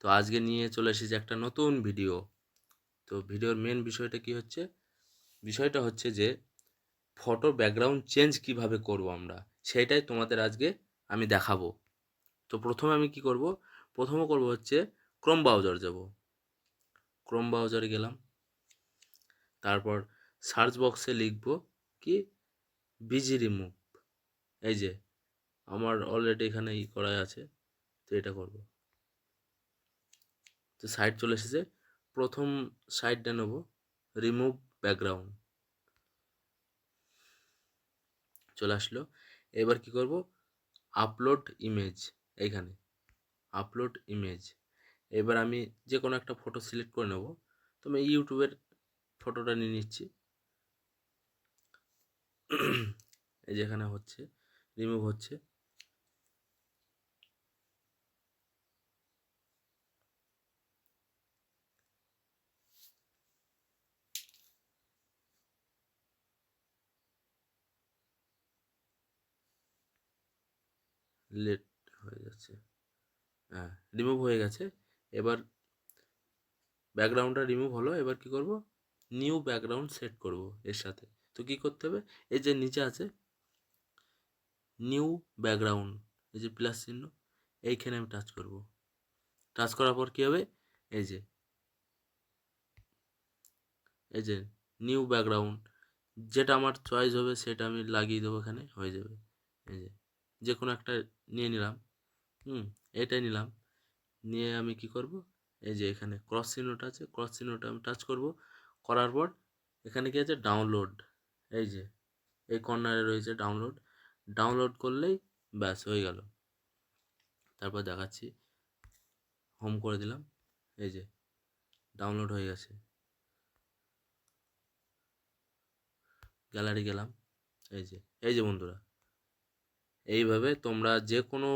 তো আজকে নিয়ে চলে এসেছি একটা নতুন ভিডিও। তো ভিডিওর মেন বিষয়টা কি হচ্ছে? বিষয়টা হচ্ছে যে ফটো ব্যাকগ্রাউন্ড চেঞ্জ কীভাবে করব আমরা? সেটাই তোমাদের আজকে আমি দেখাবো। তো প্রথমে আমি কি করব? প্রথমে করব হচ্ছে ক্রোম ব্রাউজার যাব। ক্রোম ব্রাউজারে গেলাম। তারপর সার্চ বক্সে লিখব কি? বিজি রিমুভ এই যে, আমার অলরেডি এখানে ই করা আছে। তো এটা করব। তো সাইড চলে এসেছে। প্রথম সাইডটা নেব রিমুভ ব্যাকগ্রাউন্ড চলে আসলো। এবার কি করব? আপলোড ইমেজ এইখানে। আপলোড ইমেজ এবার আমি যে কোনো একটা ফটো সিলেক্ট করে নেব। তো আমি ইউটিউবের ফটোটা নিয়ে নিচ্ছি। এই যেখানে হচ্ছে রিমুভ হচ্ছে। লেট হয়ে যাচ্ছে। হ্যাঁ রিমুভ হয়ে গেছে। এবার ব্যাকগ্রাউন্ডটা রিমুভ হলো, এবার কি করব? নিউ ব্যাকগ্রাউন্ড সেট করব এর সাথে। তো কি করতে হবে? এই যে নিচে আছে নিউ ব্যাকগ্রাউন্ড এই যে প্লাস চিহ্ন, এইখানে আমি টাচ করব। টাচ করার পর কী হবে? এই যে এই যে নিউ ব্যাকগ্রাউন্ড যেটা আমার চয়েস হবে সেটা আমি লাগিয়ে দেবো এখানে, হয়ে যাবে। এই যে যে কোনো একটা নিয়ে নিলাম। হুম, এটাই নিলাম। নিয়ে আমি কি করব? এই যে এখানে ক্রস চিহ্নটা আছে ক্রস চিহ্নটা আমি টাচ করব। করার পর এখানে কি আছে? ডাউনলোড এই যে, এই কর্নারে রয়েছে ডাউনলোড ডাউনলোড করলেই ব্যাস, হয়ে গেল। তারপর দেখাচ্ছি। হোম করে দিলাম। এই যে ডাউনলোড হয়ে গেছে। গ্যালারি গেলাম। এই যে এই যে বন্ধুরা এইভাবে তোমরা যে কোনো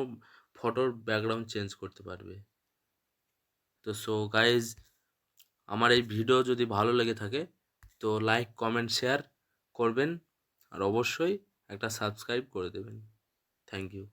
ফটোর ব্যাকগ্রাউন্ড চেঞ্জ করতে পারবে। তো সো গাইজ আমার এই ভিডিও যদি ভালো লেগে থাকে, তো লাইক কমেন্ট শেয়ার করবেন। আর অবশ্যই একটা সাবস্ক্রাইব করে দেবেন। Thank you